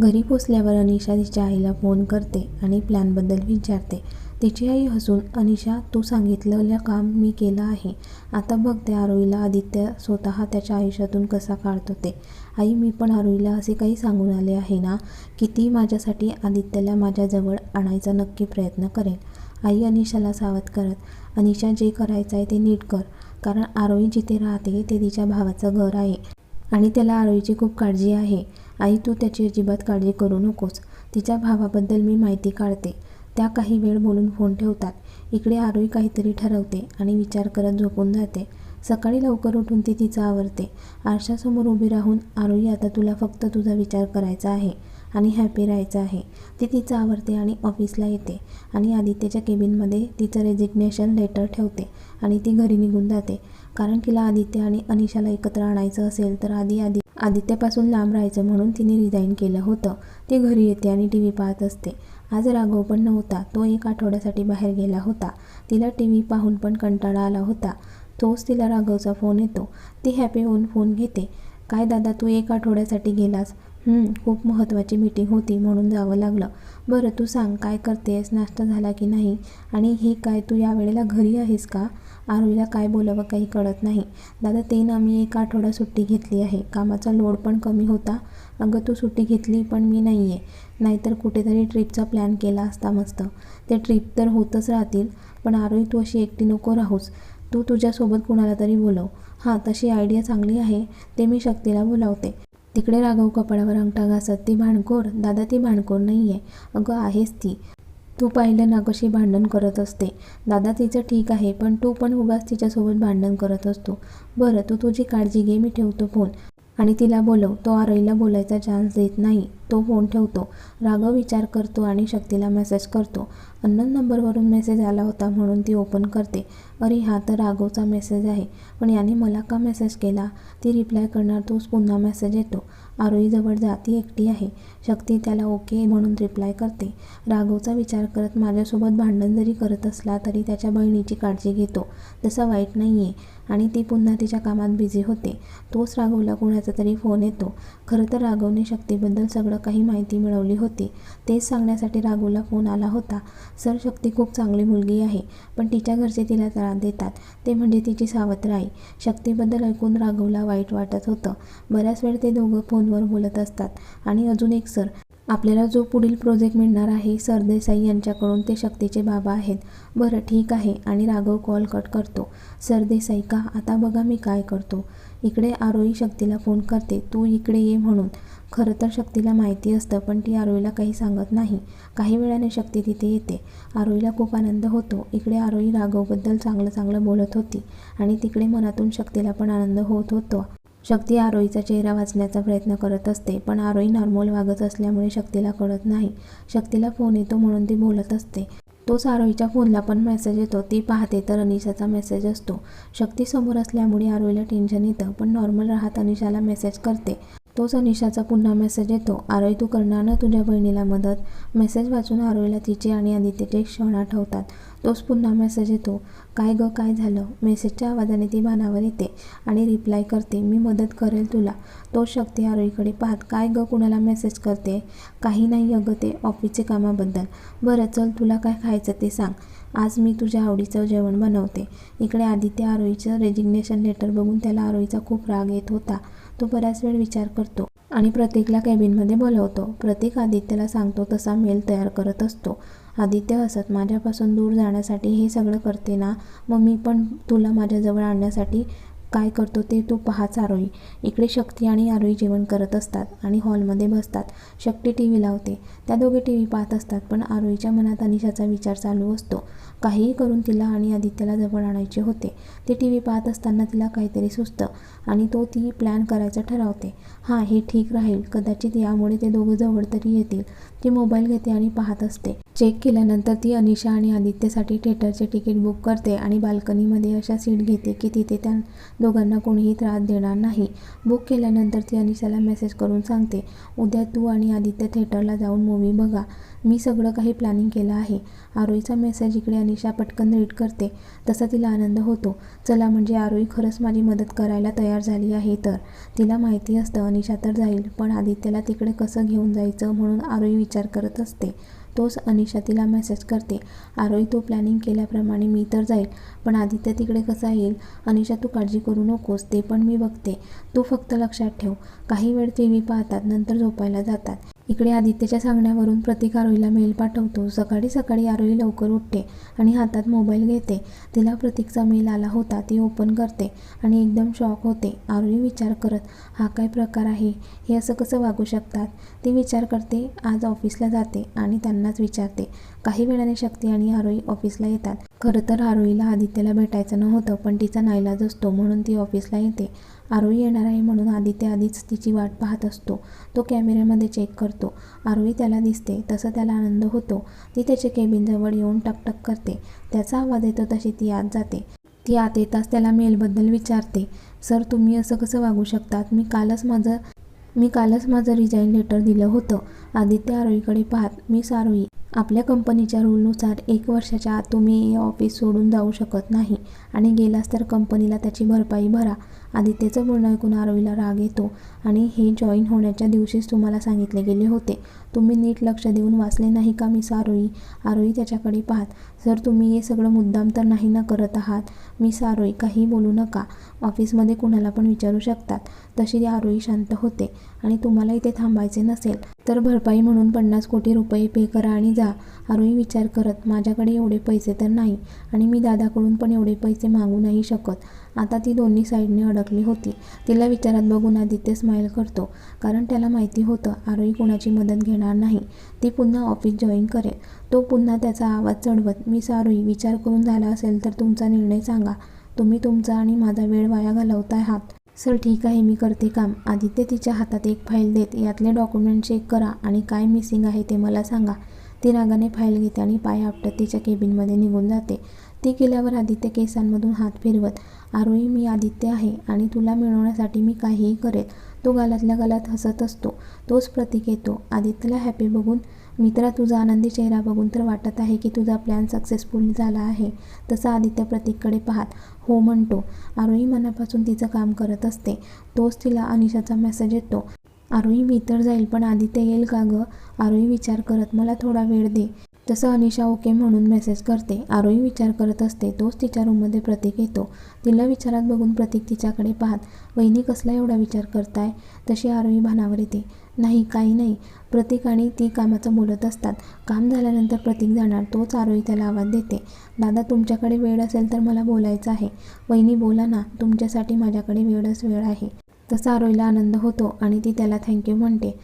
घरी पोचल्यावर अनिशा तिच्या आईला फोन करते आणि प्लॅनबद्दल विचारते. तिची आई हसून अनिशा तू सांगितलेलं काम मी केलं आहे. आता बघ त्या आरोईला आदित्य स्वतः त्याच्या आयुष्यातून कसा काढतो ते. आई मी पण आरोईला असे काही सांगून आले आहे ना की ती माझ्यासाठी आदित्यला माझ्याजवळ आणायचा नक्की प्रयत्न करेल. आई अनिशाला सावध करत अनिशा जे करायचं आहे ते नीट कर कारण आरोई जिथे राहते ते तिच्या भावाचं घर आहे आणि त्याला आरोईची खूप काळजी आहे. आई तू त्याची अजिबात काळजी करू नकोस. तिच्या भावाबद्दल मी माहिती काढते. त्या काही वेळ बोलून फोन ठेवतात. इकडे आरोही काहीतरी ठरवते आणि विचार करत झोपून जाते. सकाळी लवकर उठून ती तिचं आवरते. आरशासमोर उभी राहून आरोही आता तुला फक्त तुझा विचार करायचा आहे आणि हॅपी राहायचं आहे. ती तिचं आवरते आणि ऑफिसला येते आणि आदित्यच्या केबिनमध्ये तिचं रेजिग्नेशन लेटर ठेवते आणि ती घरी निघून जाते. कारण तिला आदित्य आणि अनिशाला एकत्र आणायचं असेल तर आधी आधी आदित्यपासून लांब राहायचं म्हणून तिने रिझाईन केलं होतं. ती घरी येते आणि टी व्ही पाहत असते. आज राघव पण नव्हता. तो एक आठवड्यासाठी बाहेर गेला होता. तिला टी व्ही पाहून पण कंटाळा आला होता. तोच तिला राघवचा फोन येतो. ती हॅपी होऊन फोन घेते. काय दादा तू एक आठवड्यासाठी गेलास. खूप महत्त्वाची मीटिंग होती म्हणून जावं लागलं. बरं तू सांग काय करतेस? नाश्ता झाला की नाही? आणि हे काय तू यावेळेला घरी आहेस का? आरोहीला काय बोलावं काही कळत नाही. दादा ते ना मी एक आठवडा सुट्टी घेतली आहे. कामाचा लोड पण कमी होता. अगं तू सुट्टी घेतली पण मी नाही आहे नाहीतर कुठेतरी ट्रिपचा प्लॅन केला असता मस्त. ते ट्रिप तर होतच राहतील पण आरोही तू अशी एकटी नको राहूस. तू तुझ्यासोबत कुणाला तरी बोलव. हां तशी आयडिया चांगली आहे. ते मी शक्तीला बोलावते. तिकडे राघव कपाळावर अंगठा घासत ती भांडखोर? दादा ती भांडखोर नाही आहे अगं आहेस ती. तू पाहिलं ना कशी भांडण करत असते. दादा तिचं ठीक आहे पण तू पण उगाच तिच्यासोबत भांडण करत असतो. बरं तू तुझी काळजी घे मी ठेवतो फोन. आणि तिला बोलव. तो आरईला बोलायचा चान्स देत नाही. तो फोन ठेवतो. राघव विचार करतो आणि शक्तीला मेसेज करतो. अननोन नंबरवरून मेसेज आला होता म्हणून ती ओपन करते. अरे हा तर राघवचा मेसेज आहे. पण याने मला का मेसेज केला? ती रिप्लाय करणार तोच पुन्हा मेसेज येतो. आरोईजवळ जा. ती एकटी आहे. शक्ती त्याला ओके म्हणून रिप्लाय करते. राघवचा विचार करत माझ्यासोबत भांडण जरी करत असला तरी त्याच्या बहिणीची काळजी घेतो. तसं वाईट नाही आहे आणि ती पुन्हा तिच्या कामात बिझी होते. तोच राघवला कोणाचा तरी फोन येतो. खरं तर राघवने शक्तीबद्दल सगळं काही माहिती मिळवली होती. तेच सांगण्यासाठी राघवला फोन आला होता. सर शक्ती खूप चांगली मुलगी आहे पण तिच्या घरचे तिला त्रास देतात. ते म्हणजे तिची सावत्र शक्तीबद्दल ऐकून राघवला वाईट वाटत होतं. बऱ्याच वेळ ते दोघं फोनवर बोलत असतात. आणि अजून एक सर. आपल्याला जो पुढील प्रोजेक्ट मिळणार आहे सरदेसाई यांच्याकडून ते शक्तीचे बाबा आहेत. बरं ठीक आहे. आणि राघव कॉल कट करतो. सरदेसाई का? आता बघा मी काय करतो. इकडे आरोही शक्तीला फोन करते. तू इकडे ये म्हणून. खरं तर शक्तीला माहिती असतं पण ती आरोहीला काही सांगत नाही. काही वेळाने शक्ती तिथे येते. आरोहीला खूप आनंद होतो. इकडे आरोही राघवबद्दल चांगलं चांगलं बोलत होती. आणि तिकडे मनातून शक्तीला पण आनंद होत होतो. शक्ती आरोहीचा चेहरा वाचण्याचा प्रयत्न करत असते पण आरोही नॉर्मल वागत असल्यामुळे शक्तीला कळत नाही. शक्तीला फोन येतो म्हणून ती बोलत असते. तोच आरोहीच्या फोनला पण मेसेज येतो. ती पाहते तर अनिशाचा मेसेज असतो. शक्ती समोर असल्यामुळे आरोहीला टेन्शन येतं पण नॉर्मल राहत अनिशाला मेसेज करते. तोच अनिशाचा पुन्हा मेसेज येतो. आरोही तू करणार ना तुझ्या बहिणीला मदत? मेसेज वाचून आरोहीला तिचे आणि आदित्यचे क्षण आठवतात तोच पुन्हा मेसेज येतो. काय गं काय झालं? मेसेजच्या आवाजाने ती भानावर येते आणि रिप्लाय करते मी मदत करेल तुला. तो शक्ती आरोहीकडे पाहत काय गं कुणाला मेसेज करते? काही नाही अगं ते ऑफिसचे कामाबद्दल. बरं चल तुला काय खायचं ते सांग. आज मी तुझ्या आवडीचं जेवण बनवते. इकडे आदित्य आरोहीचं रेजिग्नेशन लेटर बघून त्याला आरोहीचा खूप राग येत होता. तो बराच वेळ विचार करतो आणि प्रतीकला कॅबिनमध्ये बोलवतो. प्रतीक आदित्यला सांगतो तसा मेल तयार करत असतो. आदित्य हसत माझ्यापासून दूर जाण्यासाठी हे सगळं करते ना? मग मी पण तुला माझ्याजवळ आणण्यासाठी काय करतो ते तू पाहाच आरोही इकडे शक्ती आणि आरोही जेवण करत असतात आणि हॉलमध्ये बसतात. शक्ती टी व्ही लावते. त्या दोघे टी व्ही पाहत असतात पण आरोहीच्या मनात अनिशाचा विचार चालू असतो. काहीही करून तिला आणि आदित्यला जवळ आणायचे होते. ते टी व्ही पाहत असताना तिला काहीतरी सुचतं आणि तो ती प्लॅन करायचं ठरवते. हां हे ठीक राहील. कदाचित यामुळे ते दोघं जवळ तरी येतील. ती मोबाईल घेते आणि पाहत असते. चेक केल्यानंतर ती अनिशा आणि आदित्यसाठी थिएटरचे तिकीट बुक करते आणि बाल्कनीमध्ये अशा सीट घेते की तिथे त्या दोघांना कोणीही त्रास देणार नाही. बुक केल्यानंतर ती अनिशाला मेसेज करून सांगते उद्या तू आणि आदित्य थिएटरला जाऊन मूवी बघा. मी सगळं काही प्लॅनिंग केलं आहे. आरोईचा मेसेज इकडे अनिशा पटकन रीड करते. तसा तिला आनंद होतो. चला म्हणजे आरोई खरंच माझी मदत करायला तयार झाली आहे तर. तिला माहिती असतं अनिशा तर जाईल पण आदित्यला तिकडे कसं घेऊन जायचं म्हणून आरोई विचार करत असते. तोच अनिशा तिला मेसेज करते. आरोही तू प्लॅनिंग केल्याप्रमाणे मी तर जाईल पण आदित्य तिकडे कसा येईल? अनिशा तू काळजी करू नकोस ते पण मी बघते. तू फक्त लक्षात ठेव. काही वेळ टी व्ही पाहतात नंतर झोपायला जातात. इकडे आदित्यच्या सांगण्यावरून प्रतीक आरोहीला मेल पाठवतो. सकाळी सकाळी आरोही लवकर उठते आणि हातात मोबाईल घेते. तिला प्रतीकचा मेल आला होता ती ओपन करते आणि एकदम शॉक होते. आरोही विचार करत हा काय प्रकार आहे? हे असं कसं वागू शकतात? ती विचार करते आज ऑफिसला जाते आणि त्यांनाच विचारते. काही वेळाने शक्ती आणि आरोही ऑफिसला येतात. खरं तर आरोहीला आदित्यला भेटायचं नव्हतं पण तिचा नाईलाज असतो म्हणून ती ऑफिसला येते. आरोही येणार आहे म्हणून आदित्य आधीच तिची वाट पाहत असतो. तो कॅमेऱ्यामध्ये चेक करतो. आरोही त्याला दिसते. तसं त्याला आनंद होतो. ती त्याच्या केबिनजवळ येऊन टकटक करते. त्याचा आवाज येतो तशी ती आत जाते. ती आत येताच त्याला मेलबद्दल विचारते. सर तुम्ही असं कसं वागू शकतात? मी कालच माझं मी कालच माझं रिझाईन लेटर दिलं होतं. आदित्य आरोहीकडे पाहत मी सारोही आपल्या कंपनीच्या रूलनुसार एक वर्षाच्या आत तुम्ही हे ऑफिस सोडून जाऊ शकत नाही. आणि गेलास तर कंपनीला त्याची भरपाई भरा. आदित्यचं बोलणं ऐकून आरवीला राग येतो आणि हे जॉईन होण्याच्या दिवशीच तुम्हाला सांगितले गेले होते. तुम्ही नीट लक्ष देऊन वाचले नाही का मिस आरोई आरोई त्याच्याकडे पाहत सर तुम्ही हे सगळं मुद्दाम तर नाही ना करत आहात? मिस आरोई काही बोलू नका. ऑफिसमध्ये कुणाला पण विचारू शकतात. तशी आरोई शांत होते आणि तुम्हाला इथे थांबायचे नसेल तर भरपाई म्हणून पन्नास कोटी रुपये पे करा आणि जा. आरोही विचार करत माझ्याकडे एवढे पैसे तर नाही आणि मी दादाकडून पण एवढे पैसे मागू नाही शकत. आता ती दोन्ही साईडने अडकली होती. तिला विचारात बघून आदित्य स्माईल करतो. कारण त्याला माहिती होतं आरोही कोणाची मदत घेणार नाही. ती पुन्हा ऑफिस जॉईन करेल. तो पुन्हा त्याचा आवाज चढवत मी सारोही विचार करून झाला असेल तर तुमचा निर्णय सांगा. तुम्ही तुमचा आणि माझा वेळ वाया घालवत आहात सर ठीक आहे मी करते काम. आदित्य तिच्या हातात एक फाईल देत यातले डॉक्युमेंट चेक करा आणि काय मिसिंग आहे ते मला सांगा. ती रागाने फाईल घेते आणि पाय आपटत तिच्या केबिनमध्ये निघून जाते. ती गेल्यावर आदित्य केसांमधून हात फिरवत आरोही मी आदित्य आहे आणि तुला मिळवण्यासाठी मी काहीही करेल. तो गालातल्या गालात हसत असतो. तोच प्रतीक येतो. आदित्यला हॅपी बघून मित्रा तुझा आनंदी चेहरा बघून तर वाटत आहे की तुझा प्लॅन सक्सेसफुल झाला आहे. तसा आदित्य प्रतीककडे पाहत हो म्हणतो. आरोही मनापासून तिचं काम करत असते. तोच तिला अनिशाचा मेसेज येतो. आरोही मी तर जाईल पण आदित्य येईल का गं? आरोही विचार करत मला थोडा वेळ दे. तसं अनिशा ओके म्हणून मेसेज करते. आरोही विचार करत असते तोच तिच्या रूममध्ये प्रतीक येतो. तिला विचारात बघून प्रतीक तिच्याकडे पाहत वहिनी कसला एवढा विचार करताय? तशी आरोही भानावर येते. नाही काही नाही. प्रतीक आणि ती कामाचं बोलत असतात. काम झाल्यानंतर प्रतीक जाणार तोच आरोही त्याला आवाज देते. दादा तुमच्याकडे वेळ असेल तर मला बोलायचं आहे. वहिनी बोला ना. तुमच्यासाठी माझ्याकडे वेळच वेळ आहे. तसा आरोहीला आनंद होतो आणि ती त्याला थँक्यू म्हणते.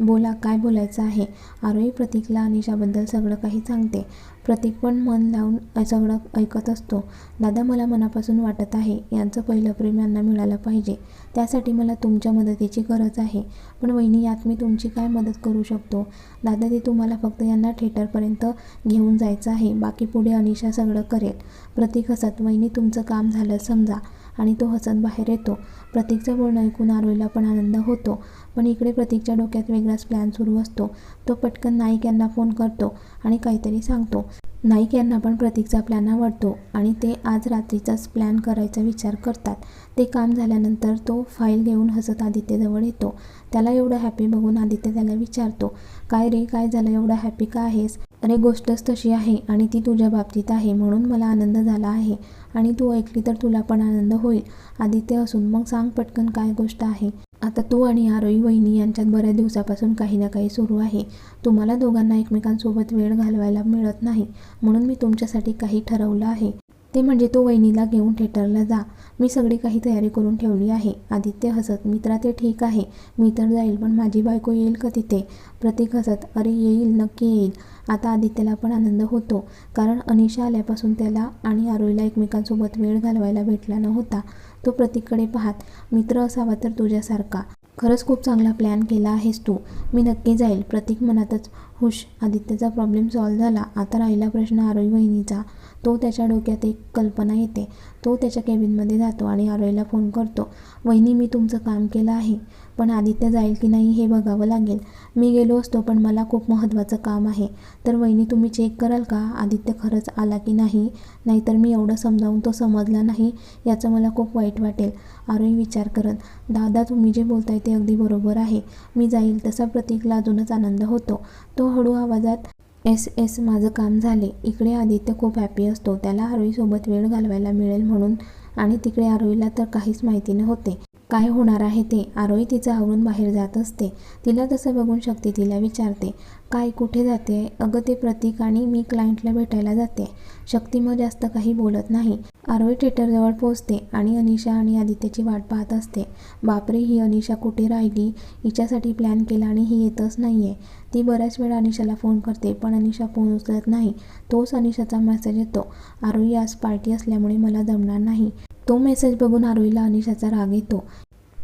बोला काय बोलायचं आहे? आरोही प्रतीकला अनिशाबद्दल सगळं काही सांगते. प्रतीक पण मन लावून सगळं ऐकत असतो. दादा मला मनापासून वाटत आहे यांचं पहिलं प्रेम यांना मिळालं पाहिजे. त्यासाठी मला तुमच्या मदतीची गरज आहे. पण वहिनी यात मी तुमची काय मदत करू शकतो? दादा ते तुम्हाला फक्त यांना थिएटरपर्यंत घेऊन जायचं आहे. बाकी पुढे अनिशा सगळं करेल. प्रतीक हसत वहिनी तुमचं काम झालं समजा. आणि तो हसत बाहेर येतो. प्रतीकचं बोलणं ऐकून आरोहीला पण आनंद होतो. पण इकडे प्रतीकच्या डोक्यात वेगळाच प्लॅन सुरू असतो. तो पटकन नाईक यांना फोन करतो आणि काहीतरी सांगतो. नाईक यांना पण प्रतीकचा प्लॅन आवडतो आणि ते आज रात्रीचाच प्लॅन करायचा विचार करतात. ते काम झाल्यानंतर तो फाईल घेऊन हसत आदित्यजवळ येतो. त्याला एवढं हॅपी बघून आदित्य त्याला विचारतो काय रे काय झालं? एवढं हॅपी का आहेस? अरे गोष्टच तशी आहे आणि ती तुझ्या बाबतीत आहे म्हणून मला आनंद झाला आहे आणि तू ऐकली तर तुला पण आनंद होईल. आदित्य असून मग सांग पटकन काय गोष्ट आहे. आता तू आणि आरोई वहिनी यांच्यात बऱ्याच दिवसापासून काही ना काही सुरू आहे. तुम्हाला दोघांना एकमेकांसोबत वेळ घालवायला मिळत नाही. म्हणून मी तुमच्यासाठी काही ठरवलं आहे. ते म्हणजे तो वहिनीला घेऊन थिएटरला जा. मी सगळी काही तयारी करून ठेवली आहे. आदित्य हसत मित्रा ते ठीक आहे. मी तर जाईल पण माझी बायको येईल का तिथे? प्रतीक हसत अरे येईल नक्की येईल. आता आदित्यला पण आनंद होतो. कारण अनिशा आल्यापासून त्याला आणि आरोईला एकमेकांसोबत वेळ घालवायला भेटला नव्हता. तो प्रतीककडे पाहत मित्र असावा तर तुझ्यासारखा. खरंच खूप चांगला प्लॅन केला आहेस तू. मी नक्की जाईल. प्रतीक मनातच हुश आदित्यचा प्रॉब्लेम सॉल्व्ह झाला. आता राहिला प्रश्न आरोई वहिनीचा. तो त्याच्या डोक्यात एक कल्पना येते. तो त्याच्या केबिनमध्ये जातो आणि आरोईला फोन करतो वहिनी मी तुमचं काम केलं आहे. पण आदित्य जाईल की नाही हे बघावं लागेल. मी गेलो असतो पण मला खूप महत्त्वाचं काम आहे. तर वहिनी तुम्ही चेक कराल का? आदित्य खरंच आला की नाही? नाहीतर मी एवढं समजावून तो समजला नाही याचं मला खूप वाईट वाटेल. आरोही विचार करत दादा तुम्ही जे बोलताय ते अगदी बरोबर आहे. मी जाईल तसा प्रतीकला अजूनच आनंद होतो. तो हळू आवाजात एस एस माझं काम झाले. इकडे आदित्य खूप हॅपी असतो. त्याला आरोहीसोबत वेळ घालवायला मिळेल म्हणून आणि तिकडे आरोहीला तर काहीच माहिती नव्हते. काय होणार आहे ते? आरोही तिचं आवरून बाहेर जात असते. तिला तसं बघून शक्ती तिला विचारते काय कुठे जाते? अगं ते प्रतीक आणि मी क्लायंटला भेटायला जाते. शक्ती मग जास्त काही बोलत नाही. आरोही थिएटरजवळ पोहोचते आणि अनिशा आणि आदित्यची वाट पाहत असते. बापरे ही अनिशा कुठे राहिली? हिच्यासाठी प्लॅन केला आणि ही येतच नाही आहे ती बऱ्याच वेळा अनिशाला फोन करते पण अनिशा फोन उचलत नाही. तोच अनिशाचा मेसेज येतो. आरोही आज पार्टी असल्यामुळे मला जमणार नाही. तो मेसेज बघून आरोहीला अनिशाचा राग येतो.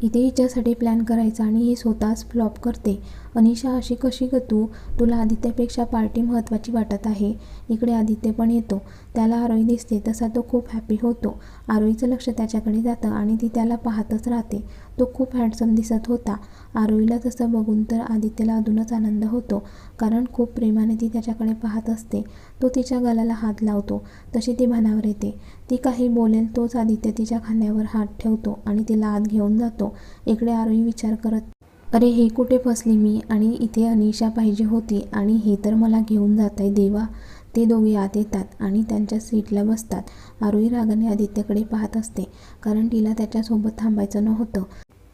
इथे हिच्यासाठी प्लॅन करायचा आणि ही स्वतःच फ्लॉप करते. अनिशा अशी कशी ग तू? तुला आदित्यपेक्षा पार्टी महत्त्वाची वाटत आहे. इकडे आदित्य पण येतो. त्याला आरोही दिसते तसा तो खूप हॅपी होतो. आरोहीचं लक्ष त्याच्याकडे जातं आणि ती त्याला पाहतच राहते. तो खूप हँडसम दिसत होता. आरोहीला तसं बघून तर आदित्यला अजूनच आनंद होतो. कारण खूप प्रेमाने ती त्याच्याकडे पाहत असते. तो तिच्या गालाला हात लावतो. तशी ती भानावर येते. ती काही बोलेल तोच आदित्य तिच्या खांद्यावर हात ठेवतो आणि तिला आत घेऊन जातो. इकडे आरोही विचार करत अरे हे कुठे फसली मी? आणि इथे अनिशा पाहिजे होती. आणि हे तर मला घेऊन जात आहे देवा. ते दोघे आत येतात आणि त्यांच्या सीटला बसतात. आरोही रागाने आदित्यकडे पाहत असते कारण तिला त्याच्यासोबत थांबायचं नव्हतं.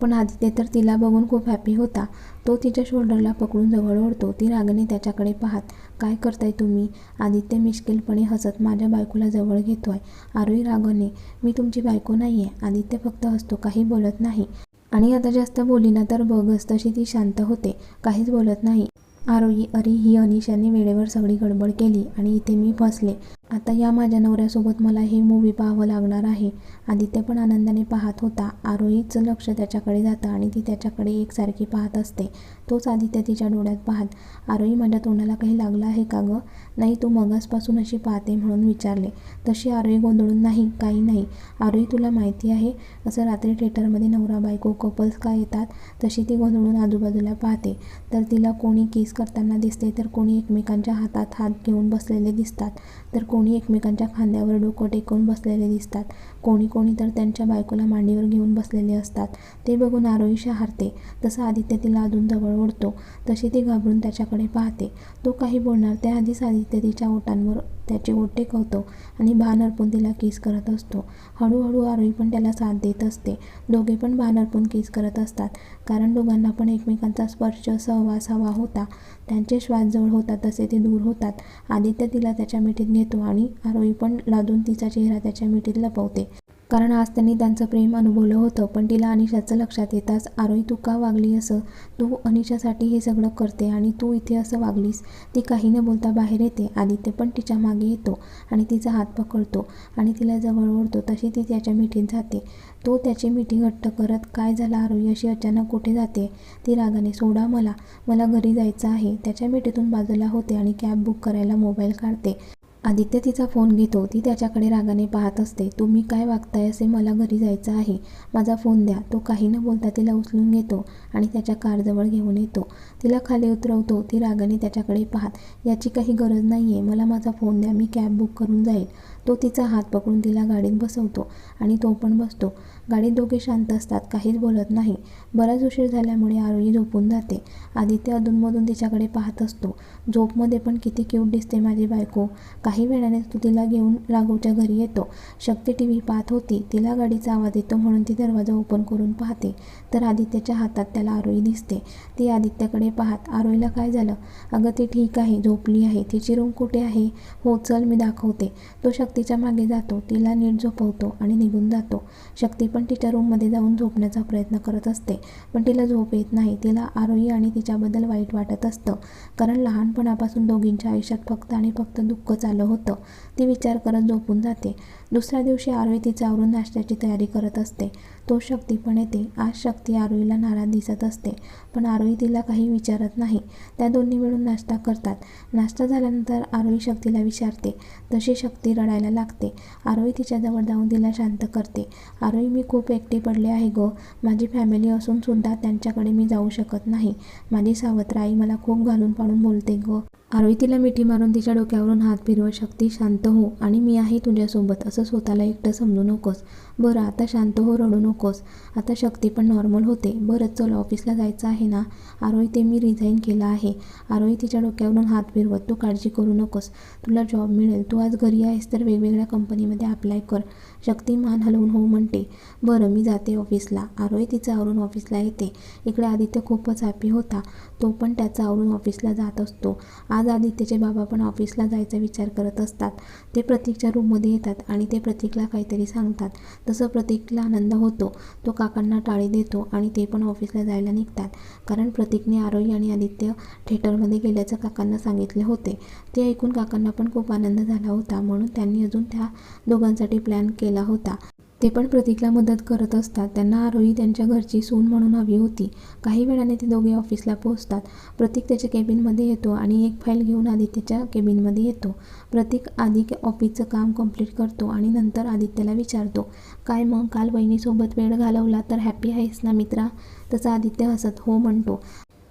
पण आदित्य तर तिला बघून खूप हॅपी होता. तो तिच्या शोल्डरला पकडून जवळ ओढतो. ती रागाने त्याच्याकडे पाहत काय करताय तुम्ही? आदित्य मिश्किलपणे हसत माझ्या बायकोला जवळ घेतोय. आरोही रागाने मी तुमची बायको नाही आहे आदित्य फक्त हसतो काही बोलत नाही. आणि आता जास्त बोली ना तर बघच तशी ती शांत होते. काहीच बोलत नाही. आरोही अरे ही अनिशाने वेळेवर सगळी गडबड केली आणि इथे मी फसले. आता या माझ्या नवऱ्यासोबत मला हे मूवी पाहावं लागणार आहे. आदित्य पण आनंदाने पाहत होता. आरोहीचं लक्ष त्याच्याकडे जातं आणि ती त्याच्याकडे एकसारखी पाहत असते. तोच आदित्य तिच्या डोळ्यात पाहत आरोही माझ्या तोंडाला काही लागलं आहे का गं? नाही तू मगासपासून अशी पाहते म्हणून विचारले. तशी आरोही गोंधळून नाही काही नाही. आरोही तुला माहिती आहे असं रात्री थिएटरमध्ये नवरा बायको कपल्स का येतात? तशी ती गोंधळून आजूबाजूला पाहते. तर तिला कोणी किस करताना दिसते तर कोणी एकमेकांच्या हातात हात घेऊन बसलेले दिसतात तर कोणी एकमेकांच्या खांद्यावर डोकं टेकून बसलेले दिसतात कोणी कोणी तर त्यांच्या बायकोला मांडीवर घेऊन बसलेले असतात. ते बघून आरोही शहारते तसं आदित्य तिला अजून जवळ ओढतो तशी ती घाबरून त्याच्याकडे पाहते. तो काही बोलणार त्याआधीच आदित्य तिच्या ओटांवर त्याचे ओठ टेकवतो आणि भान अर्पून तिला किस करत असतो. हळूहळू आरोही पण त्याला साथ देत असते. दोघे पण भान अर्पून किस करत असतात. कारण दोघांना पण एकमेकांचा स्पर्श सहवास हवा होता. त्यांचे श्वास जवळ होतात तसे ते दूर होतात. आदित्य तिला त्याच्या मिठीत घेतो आणि आरोही पण लादून तिचा चेहरा त्याच्या मिठीत लपवते. कारण आज त्यांनी त्यांचं प्रेम अनुभवलं होतं पण तिला अनिशाचं लक्षात येताच आरोही तू का वागली असं तू अनिशासाठी हे सगळं करते आणि तू इथे असं वागलीस ती काही न बोलता बाहेर येते आदित्य पण तिच्यामागे येतो आणि तिचा हात पकडतो आणि तिला जवळ ओढतो तशी ती त्याच्या मिठीत जाते. तो त्याची मिठी घट्ट करत काय झालं आरोही अशी अचानक कुठे जाते ती रागाने सोडा मला मला घरी जायचं आहे त्याच्या मिठीतून बाजूला होते आणि कॅब बुक करायला मोबाईल काढते. आदित्य तिचा फोन घेतो. ती त्याच्याकडे रागाने पाहत असते. तुम्ही काय वागताय असे मला घरी जायचं आहे. माझा फोन द्या. तो काही न बोलता तिला उचलून घेतो आणि त्याच्या कारजवळ घेऊन येतो. तिला खाली उतरवतो. ती रागाने त्याच्याकडे पाहत याची काही गरज नाही आहे मला माझा फोन द्या. मी कॅब बुक करून जाईल. तो तिचा हात पकडून तिला गाडीत बसवतो आणि तो पण बसतो. गाडीत दोघे शांत असतात. काहीच बोलत नाही. बराच उशीर झाल्यामुळे आरोही झोपून जाते. आदित्य अधूनमधून तिच्याकडे पाहत असतो. झोपमध्ये पण किती क्यूट दिसते माझी बायको. काही वेळाने तो तिला घेऊन राघवच्या घरी येतो. शक्ती टी व्ही पाहत होती. तिला गाडीचा आवाज येतो म्हणून ती दरवाजा ओपन करून पाहते. तर आदित्यच्या हातात त्याला आरोही दिसते. ती आदित्यकडे पाहत आरोहीला काय झालं? अगं ती ठीक आहे. झोपली आहे. तिची रूम कुठे आहे? हो चल मी दाखवते. तो शक्तीच्या मागे जातो. तिला नीट झोपवतो आणि निघून जातो. शक्ती पण तिच्या रूममध्ये जाऊन झोपण्याचा प्रयत्न करत असते. पण तिला झोप येत नाही. तिला आरोही आणि तिच्याबद्दल वाईट वाटत असतं. कारण लहानपणापासून दोघींच्या आयुष्यात फक्त आणि फक्त दुःख आलं होतं. ती विचार करत झोपून जाते. दुसऱ्या दिवशी आरोही तिचा आवरून नाश्त्याची तयारी करत असते. तो शक्ती पण येते. आज शक्ती आरवीला नाराज दिसत असते. पण आरोही तिला काही विचारत नाही. त्या दोन्ही मिळून नाश्ता करतात. नाश्ता झाल्यानंतर आरोही शक्तीला विचारते. तशी शक्ती रडायला लागते. आरवी तिच्याजवळ जाऊन तिला शांत करते. आरोही मी खूप एकटी पडले आहे गं. माझी फॅमिली असून सुद्धा त्यांच्याकडे मी जाऊ शकत नाही. माझी सावत्र आई मला खूप घालून पाडून बोलते गं. आरोही तिला मिठी मारून तिच्या डोक्यावरून हात फिरवत शक्ती शांत हो आणि मी आहे तुझ्यासोबत. असं स्वतःला एकटं समजू नकोस. बरं आता शांत हो रडू नकोस. आता शक्ती पण नॉर्मल होते. बरं चल ऑफिसला जायचं आहे ना? आरोही ते मी रिझाईन केलं आहे. आरोही तिच्या डोक्यावरून हात फिरवत तू काळजी करू नकोस. तुला जॉब मिळेल. तू आज घरी आहेस तर वेगवेगळ्या कंपनीमध्ये अप्लाय कर. शक्ती मान हलवून हो म्हणते. बरं मी जाते ऑफिसला आरोही तिचं आवरून ऑफिसला येते. इकडे आदित्य खूपच हॅपी होता. तो पण त्याचा आवरून ऑफिसला जात असतो. आज आदित्यचे बाबा पण ऑफिसला जायचा विचार करत असतात. ते प्रतीकच्या रूममध्ये येतात आणि ते प्रतीकला काहीतरी सांगतात. तसं प्रतीकला आनंद होतो. तो काकांना टाळी देतो आणि ते पण ऑफिसला जायला निघतात. कारण प्रतीकने आरोही आणि आदित्य थिएटरमध्ये गेल्याचं काकांना सांगितले होते. ते ऐकून काकांना पण खूप आनंद झाला होता. म्हणून त्यांनी अजून त्या दोघांसाठी प्लॅन केला होता. ते पण प्रतीकला मदत करत असतात. त्यांना आरोही त्यांच्या घरची सून म्हणून हवी होती. काही वेळाने ते दोघे ऑफिसला पोहोचतात. प्रतीक त्याच्या केबिनमध्ये येतो आणि एक फाईल घेऊन आदित्यच्या केबिनमध्ये येतो. प्रतीक आधी ऑफिसचं काम कंप्लीट करतो आणि नंतर आदित्यला विचारतो काय मग? काल बहिणीसोबत वेळ घालवला तर हॅपी आहेस ना मित्रा? तसं आदित्य हसत हो म्हणतो.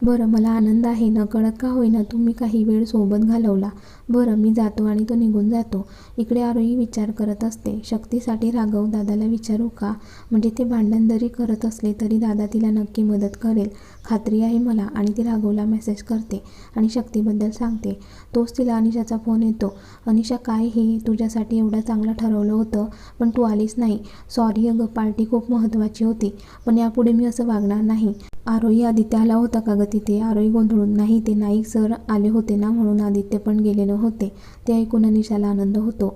बरं मला आनंद आहे ना? कळत का होईना तुम्ही काही वेळ सोबत घालवला? बरं मी जातो आणि तो निघून जातो. इकडे आरोही विचार करत असते. शक्तीसाठी राघव दादाला विचारू का? म्हणजे ते भांडण जरी करत असले तरी दादा तिला नक्की मदत करेल. खात्री आहे मला आणि ती राघवला मेसेज करते आणि शक्तीबद्दल सांगते. तोच तिला अनिशाचा फोन येतो. अनिशा काय हे? तुझ्यासाठी एवढं चांगलं ठरवलं होतं पण तू आलीच नाही. सॉरी अगं पार्टी खूप महत्त्वाची होती पण यापुढे मी असं वागणार नाही. आरोही आदित्य आला होता का गं तिथे? आरोही गोंधळून नाही ते नाईक सर आले होते ना म्हणून आदित्य पण गेलेले होते ते ऐकून अनिशाला आनंद होतो.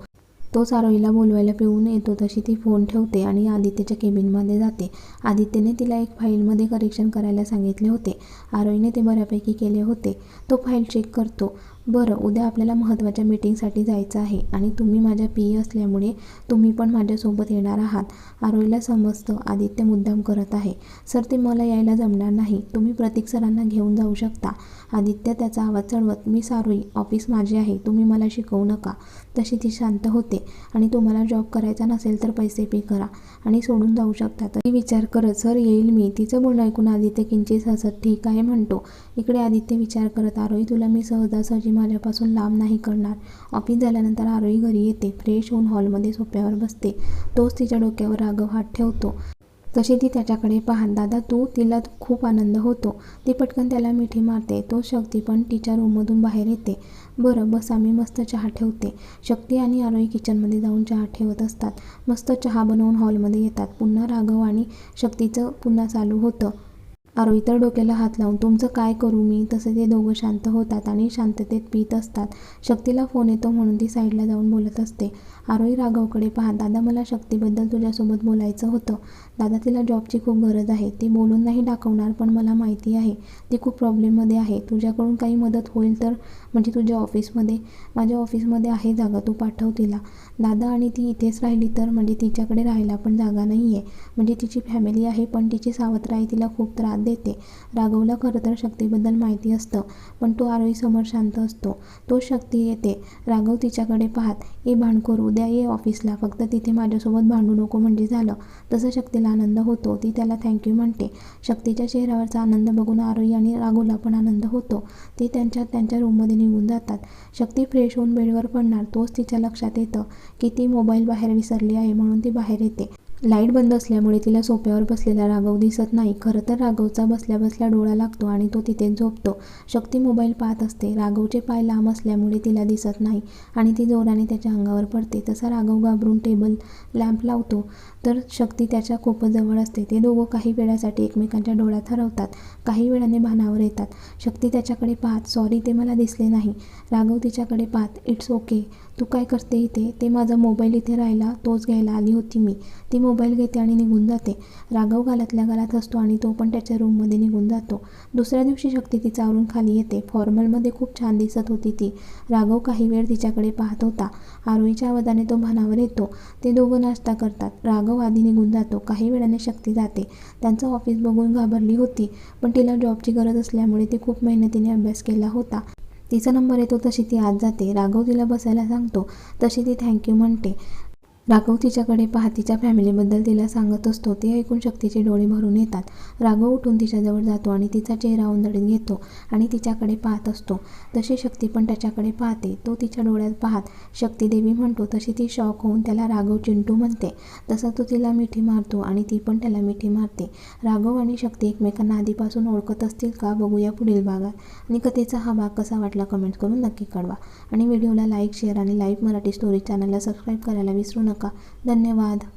तोच आरोहीला बोलवायला पिऊन येतो तशी ती फोन ठेवते आणि आदित्यच्या केबिनमध्ये जाते. आदित्यने तिला एक फाईलमध्ये करेक्शन करायला सांगितले होते. आरोहीने ते बऱ्यापैकी केले होते. तो फाईल चेक करतो. बरं उद्या आपल्याला महत्त्वाच्या मीटिंगसाठी जायचं आहे आणि तुम्ही माझ्या पी असल्यामुळे तुम्ही पण माझ्यासोबत येणार आहात. आरोहीला समजतं आदित्य मुद्दाम करत आहे. सर ते मला यायला जमणार नाही. तुम्ही प्रतीक सरांना घेऊन जाऊ शकता. आदित्य त्याचा आवाज चढवत मी सारोई ऑफिस माझे आहे. तुम्ही मला शिकवू नका. तशी ती शांत होते. आणि तुम्हाला जॉब करायचा नसेल तर पैसे पे करा आणि सोडून जाऊ शकता. तरी विचार करत सर येईल मी. तिचं बोलणं ऐकून आदित्य किंचित हसत ठीक आहे म्हणतो. इकडे आदित्य विचार करत आरोही तुला मी सहजासहजी माझ्यापासून लांब नाही करणार. ऑफिस झाल्यानंतर आरोही घरी येते. फ्रेश होऊन हॉलमध्ये सोप्यावर बसते. तोच तिच्या डोक्यावर राघव हात ठेवतो. तशी ती त्याच्याकडे पाहत दादा तू? तिला खूप आनंद होतो. ती पटकन त्याला मिठी मारते. तो शक्ती पण तिच्या रूममधून बाहेर येते. बरं बस आम्ही मस्त चहा ठेवते. शक्ती आणि आरोही किचनमध्ये जाऊन चहा ठेवत असतात. मस्त चहा बनवून हॉलमध्ये येतात. पुन्हा राघव आणि शक्तीचं पुन्हा चालू होतं. आरोही तर डोक्याला हात लावून तुमचं काय करू मी तसे ते दोघं शांत होतात आणि शांततेत पित असतात. शक्तीला फोन येतो म्हणून ती साईडला जाऊन बोलत असते. आरोही राघवकडे पाहत दादा मला शक्तीबद्दल तुझ्यासोबत बोलायचं होतं. दादा तिला जॉबची खूप गरज आहे. ती बोलून नाही दाखवणार पण मला माहिती आहे. ती खूप प्रॉब्लेममध्ये आहे. तुझ्याकडून काही मदत होईल तर? म्हणजे तुझ्या ऑफिसमध्ये? माझ्या ऑफिसमध्ये आहे जागा. तू पाठव तिला. दादा आणि ती इथेच राहिली तर? म्हणजे तिच्याकडे राहायला पण जागा नाही आहे म्हणजे तिची फॅमिली आहे पण तिची सावत्र आई तिला खूप त्रास देते. राघवला खरं तर शक्तीबद्दल माहिती असतं पण तो आरोहीसमोर शांत असतो. तो शक्ती येते. राघव तिच्याकडे पाहत ए भांडखोर उद्या ये ऑफिसला फक्त तिथे माझ्यासोबत भांडू नको म्हणजे झालं. तसं शक्तीला आनंद होतो ती त्याला थँक्यू म्हणते. शक्तीच्या चेहऱ्यावरचा आनंद बघून आरोही आणि राघूला पण आनंद होतो. ते त्यांच्या त्यांच्या रूममध्ये निघून जातात. शक्ती फ्रेश होऊन बेडवर पडणार तोच तिच्या लक्षात येतं की ती मोबाईल बाहेर विसरली आहे म्हणून ती बाहेर येते. लाइट बंद असल्यामुळे तिला सोप्यावर बसलेला राघव दिसत नाही. खरं तर राघवचा बसल्या बसल्या डोळा लागतो आणि तो तिथेच झोपतो. शक्ती मोबाईल पाहत असते. राघवचे पाय लांब असल्यामुळे तिला दिसत नाही आणि ती जोराने त्याच्या अंगावर पडते. तसा राघव घाबरून टेबल लॅम्प लावतो. तर शक्ती त्याच्या खूपच जवळ असते. ते दोघं काही वेळासाठी एकमेकांच्या डोळ्यात हरवतात. काही वेळाने भानावर येतात. शक्ती त्याच्याकडे पाहत सॉरी ते मला दिसले नाही. राघव तिच्याकडे पाहत इट्स ओके. तू काय करते इथे? ते माझा मोबाईल इथे राहिला तोच घ्यायला आली होती मी. ती मोबाईल घेते आणि निघून जाते. राघव गालातल्या गालात असतो आणि तो पण त्याच्या रूममध्ये निघून जातो. दुसऱ्या दिवशी शक्ती ती चावरून खाली येते. फॉर्मलमध्ये खूप छान दिसत होती ती. राघव काही वेळ तिच्याकडे पाहत होता. आरोहीच्या आवाजाने तो भानावर येतो. ते दोघं नाश्ता करतात. राघव आधी निघून जातो. काही वेळाने शक्ती जाते. त्यांचं ऑफिस बघून घाबरली होती. पण तिला जॉबची गरज असल्यामुळे ती खूप मेहनतीने अभ्यास केला होता. तिचा नंबर येतो तशी ती आत जाते. राघव तिला बसायला सांगतो. तशी ती थँक्यू म्हणते. राघव तिच्याकडे पाहा तिच्या फॅमिलीबद्दल तिला सांगत असतो. ते ऐकून शक्तीचे डोळे भरून येतात. राघव उठून तिच्याजवळ जातो आणि तिचा चेहरा उंदडीत घेतो आणि तिच्याकडे पाहत असतो. तशी शक्ती पण त्याच्याकडे पाहते. तो तिच्या डोळ्यात पाहत शक्ती देवी म्हणतो तशी ती शॉक होऊन त्याला राघव चिंटू म्हणते. तसा तो तिला मिठी मारतो आणि ती पण त्याला मिठी मारते. राघव आणि शक्ती एकमेकांना आधीपासून ओळखत असतील का बघूया पुढील भागात. आणि कथेचा हा भाग कसा वाटला कमेंट करून नक्की कळवा. आणि व्हिडिओला लाईक शेअर आणि लाईव्ह मराठी स्टोरी चॅनलला सबस्क्राईब करायला विसरू नका धन्यवाद.